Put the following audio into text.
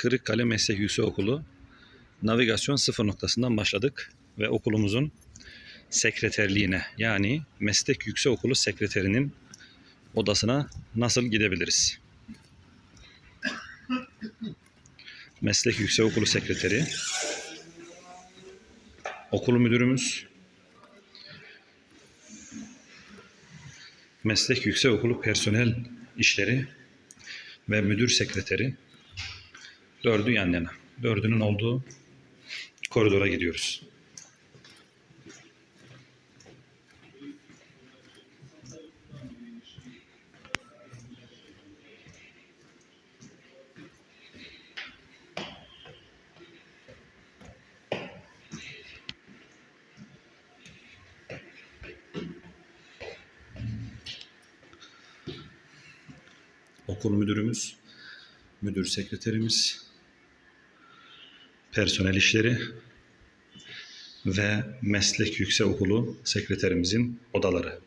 Kırıkkale Meslek Yüksekokulu navigasyon sıfır noktasından başladık ve okulumuzun sekreterliğine yani Meslek Yüksekokulu sekreterinin odasına nasıl gidebiliriz? Meslek Yüksekokulu sekreteri, okul müdürümüz, Meslek Yüksekokulu personel işleri ve müdür sekreteri dördü yan yana. Dördünün olduğu koridora gidiyoruz. Okul müdürümüz, müdür sekreterimiz, personel işleri ve meslek yüksekokulu sekreterimizin odaları.